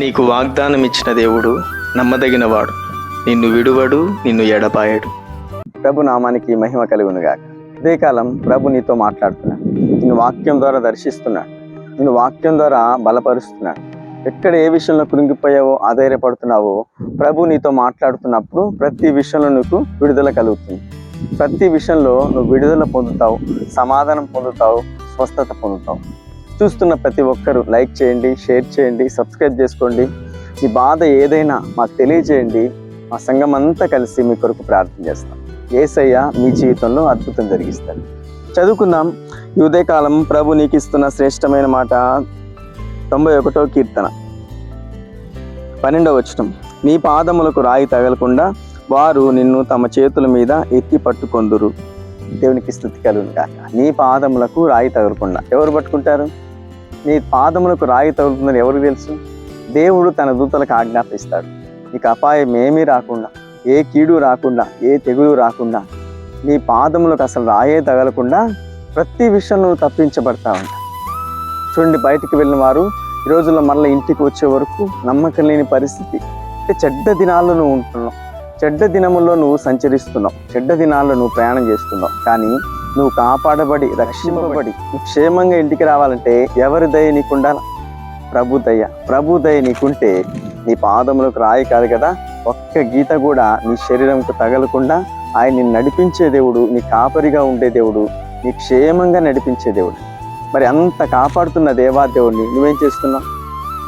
నీకు వాగ్దానం ఇచ్చిన దేవుడు నమ్మదగినవాడు. నిన్ను విడువడు నిన్ను ఎడపాయడు ప్రభు నామానికి మహిమ కలుగునుగాక ఇదే కాలం ప్రభు నీతో మాట్లాడుతున్నాడు. నిన్ను వాక్యం ద్వారా దర్శిస్తున్నాడు. నిన్ను వాక్యం ద్వారా బలపరుస్తున్నాడు. ఎక్కడ ఏ విషయంలో కృంగిపోయావో ఆధైర్యపడుతున్నావో ప్రభు నీతో మాట్లాడుతున్నప్పుడు ప్రతి విషయంలో నీకు విడుదల కలుగుతుంది. ప్రతి విషయంలో నువ్వు విడుదల పొందుతావు సమాధానం పొందుతావు స్వస్థత పొందుతావు. చూస్తున్న ప్రతి ఒక్కరూ లైక్ చేయండి షేర్ చేయండి సబ్స్క్రైబ్ చేసుకోండి. మీ బాధ ఏదైనా మాకు తెలియజేయండి మా సంఘం అంతా కలిసి మీ కొరకు ప్రార్థన చేస్తాం. ఏసయ్య మీ జీవితంలో అద్భుతం జరిగిస్తాడు. చదువుకుందాం. ఈ ఉదయకాలం ప్రభు నీకు ఇస్తున్న శ్రేష్టమైన మాట. తొంభై ఒకటో కీర్తన. పన్నెండవ వచనం. నీ పాదములకు రాయి తగలకుండా వారు నిన్ను తమ చేతుల మీద ఎత్తి పట్టుకొందురు. దేవునికి స్థుతి కలుగును కాక నీ పాదములకు రాయి తగలకుండా. ఎవరు పట్టుకుంటారు? నీ పాదములకు రాయి తగులుతుందని ఎవరికి తెలుసు? దేవుడు తన దూతలకు ఆజ్ఞాపిస్తాడు. నీకు అపాయం ఏమీ రాకుండా ఏ కీడు రాకుండా ఏ తెగులు రాకుండా నీ పాదములకు అసలు రాయే తగలకుండా ప్రతి విషయం నువ్వు తప్పించబడతా ఉంటా. చూడండి బయటికి వెళ్ళిన వారు ఈ రోజుల్లో మళ్ళీ ఇంటికి వచ్చే వరకు నమ్మకం లేని పరిస్థితి. అంటే చెడ్డ దినాల్లో నువ్వు ఉంటున్నావు. చెడ్డ దినముల్లో నువ్వు సంచరిస్తున్నావు. చెడ్డ దినాల్లో నువ్వు ప్రయాణం చేస్తున్నావు. కానీ నువ్వు కాపాడబడి రక్షింపబడి క్షేమంగా ఇంటికి రావాలంటే ఎవరి దయ నీకు ఉండాలి ప్రభు దయ ప్రభు దయ నీకుంటే నీ పాదములకు రాయి కాదు కదా? ఒక్క గీత కూడా నీ శరీరంకు తగలకుండా ఆయన నిన్ను నడిపించే దేవుడు నీ కాపరిగా ఉండే దేవుడు నీ క్షేమంగా నడిపించే దేవుడు. మరి అంత కాపాడుతున్న దేవా దేవుడిని నువ్వేం చేస్తున్నావు?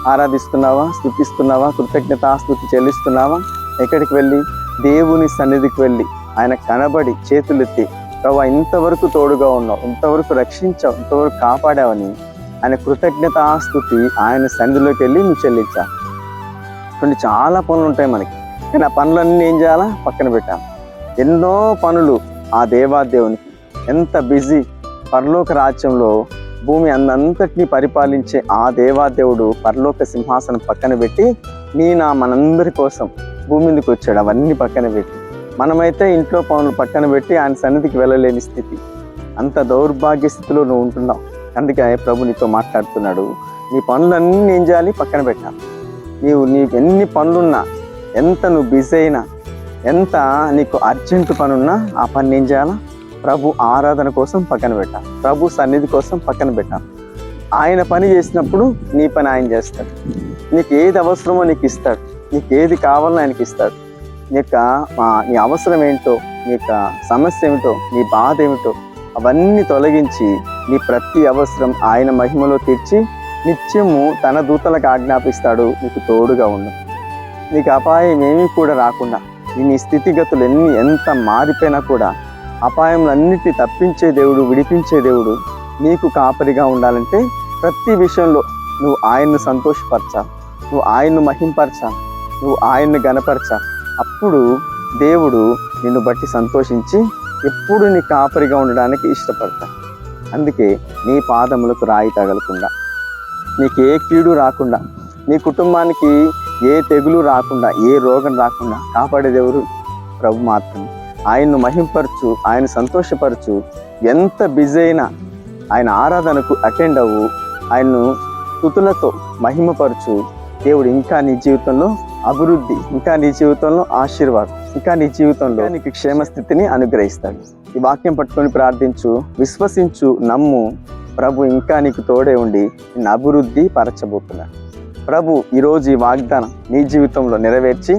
ఆరాధిస్తున్నావా? స్థుతిస్తున్నావా? కృతజ్ఞత స్థుతి చెల్లిస్తున్నావా? ఎక్కడికి వెళ్ళి? దేవుని సన్నిధికి వెళ్ళి ఆయన కనబడి చేతులెత్తి ప్రభా ఇంతవరకు తోడుగా ఉన్నావు ఇంతవరకు రక్షించావు ఇంతవరకు కాపాడావని ఆయన కృతజ్ఞతాస్థుతి ఆయన సన్నిధిలోకి వెళ్ళి నువ్వు చెల్లించా. కొన్ని చాలా పనులు ఉంటాయి మనకి కానీ ఆ పనులన్నీ ఏం చేయాలా? పక్కన పెట్టాలి. ఎన్నో పనులు ఆ దేవాదేవునికి. ఎంత బిజీ పరలోక రాజ్యంలో భూమి అందంతటిని పరిపాలించే ఆ దేవాదేవుడు పరలోక సింహాసనం పక్కన పెట్టి నీ నా మనందరి కోసం భూమి మీదకి వచ్చాడు అవన్నీ పక్కన పెట్టి. మనమైతే ఇంట్లో పనులు పక్కన పెట్టి ఆయన సన్నిధికి వెళ్ళలేని స్థితి. అంత దౌర్భాగ్య స్థితిలో నువ్వు ఉంటున్నావు. అందుకే ప్రభు నీతో మాట్లాడుతున్నాడు. నీ పనులన్నీ ఏం చేయాలి పక్కన పెట్టాలి. నీవు నీకు ఎన్ని పనులున్నా ఎంత నువ్వు బిజీ అయినా ఎంత నీకు అర్జెంటు పనున్నా ఆ పని ఏం చేయాలా? ప్రభు ఆరాధన కోసం పక్కన పెట్టాలి. ప్రభు సన్నిధి కోసం పక్కన పెట్టాలి. ఆయన పని చేసినప్పుడు నీ పని ఆయన చేస్తాడు. నీకు ఏది అవసరమో నీకు ఇస్తాడు. నీకు ఏది కావాలో ఆయనకి ఇస్తాడు. నీ యొక్క నీ అవసరం ఏంటో నీ యొక్క సమస్య ఏమిటో నీ బాధ ఏమిటో అవన్నీ తొలగించి నీ ప్రతి అవసరం ఆయన మహిమలో తీర్చి నిత్యము తన దూతలకు ఆజ్ఞాపిస్తాడు. నీకు తోడుగా ఉండు. నీకు అపాయం ఏమీ కూడా రాకుండా నీ స్థితిగతులు ఎన్ని ఎంత మారిపోయినా కూడా అపాయములన్నిటి తప్పించే దేవుడు విడిపించే దేవుడు నీకు కాపరిగా ఉండాలంటే ప్రతి విషయంలో నువ్వు ఆయన్ను సంతోషపరచాలి నువ్వు ఆయన్ను మహింపరచాలి నువ్వు ఆయన్ను గనపరచాలి అప్పుడు దేవుడు నిన్ను బట్టి సంతోషించి ఎప్పుడు నీ కాపరిగా ఉండడానికి ఇష్టపడతాడు. అందుకే నీ పాదములకు రాయి తగలకుండా నీకు ఏ కీడు రాకుండా నీ కుటుంబానికి ఏ తెగులు రాకుండా ఏ రోగం రాకుండా కాపాడేదెవరు? ప్రభు మాత్రం ఆయన్ను మహింపరచు ఆయన సంతోషపరచు. ఎంత బిజీ అయినా ఆయన ఆరాధనకు అటెండ్ అవ్వు. ఆయన్ను స్థుతులతో మహిమపరచు. దేవుడు ఇంకా నీ జీవితంలో అభివృద్ధి ఇంకా నీ జీవితంలో ఆశీర్వాదం ఇంకా నీ జీవితంలో నీకు క్షేమస్థితిని అనుగ్రహిస్తాడు. ఈ వాక్యం పట్టుకొని ప్రార్థించు విశ్వసించు నమ్ము. ప్రభు ఇంకా నీకు తోడే ఉండి నిన్ను అభివృద్ధి పరచబోతున్నాడు ప్రభు ఈరోజు ఈ వాగ్దానం నీ జీవితంలో నెరవేర్చి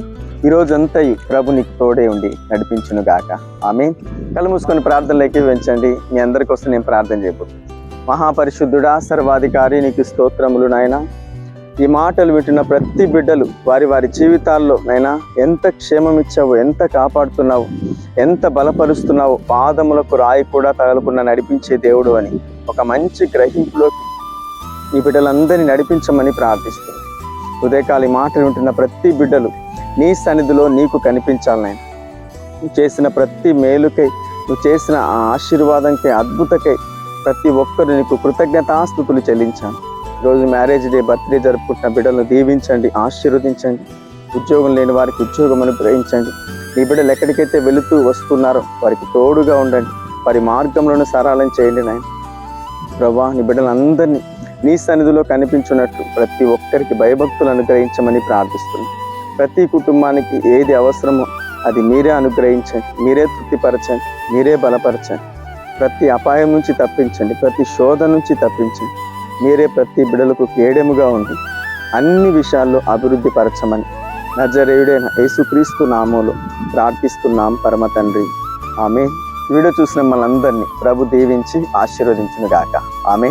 ఈ రోజంతా ప్రభు నీకు తోడే ఉండి నడిపించును గాక. ఆమె కళ్ళు మూసుకొని ప్రార్థనలోకి వెంచండి మీ అందరి కోసం నేను ప్రార్థన చేయబోతున్నాను మహాపరిశుద్ధుడా సర్వాధికారి నీకు స్తోత్రములు నాయన. ఈ మాటలు వింటున్న ప్రతి బిడ్డలు వారి వారి జీవితాల్లో నైనా ఎంత క్షేమం ఇచ్చావు ఎంత కాపాడుతున్నావు ఎంత బలపరుస్తున్నావు పాదములకు రాయి కూడా తగలకుండా నడిపించే దేవుడు అని ఒక మంచి గ్రహింపులోకి ఈ బిడ్డలందరినీ నడిపించమని ప్రార్థిస్తున్నాను ఉదయకాల ఈ మాటలు వింటున్న ప్రతి బిడ్డలు నీ సన్నిధిలో నీకు కనిపించాలి నేను. నువ్వు చేసిన ప్రతి మేలుకై నువ్వు చేసిన ఆ ఆశీర్వాదంకై అద్భుతకై ప్రతి ఒక్కరు నీకు కృతజ్ఞతాస్థుతులు చెల్లించాను ఈరోజు మ్యారేజ్ డే బర్త్డే జరుపుకుంటున్న బిడ్డలను దీవించండి ఆశీర్వదించండి. ఉద్యోగం లేని వారికి ఉద్యోగం అనుగ్రహించండి. ఈ బిడ్డలు ఎక్కడికైతే వెళుతూ వస్తున్నారో వారికి తోడుగా ఉండండి. వారి మార్గంలోనే సరళం చేయండి నాయన. ప్రభా నీ బిడ్డలందరినీ నీ సన్నిధిలో కనిపించున్నట్లు ప్రతి ఒక్కరికి భయభక్తులు అనుగ్రహించమని ప్రార్థిస్తున్నాను ప్రతి కుటుంబానికి ఏది అవసరమో అది మీరే అనుగ్రహించండి. మీరే తృప్తిపరచండి. మీరే బలపరచండి. ప్రతి అపాయం నుంచి తప్పించండి. ప్రతి శోధ నుంచి తప్పించండి. మీరే ప్రతి బిడలకు కేడెముగా ఉండి అన్ని విషయాల్లో అభివృద్ధి పరచమని నజరేయుడైన యేసుక్రీస్తు నామంలో ప్రార్థిస్తున్నాం పరమ తండ్రి. ఆమె వీడియో చూసిన మనందరినీ ప్రభు దీవించి ఆశీర్వదించును గాక ఆమె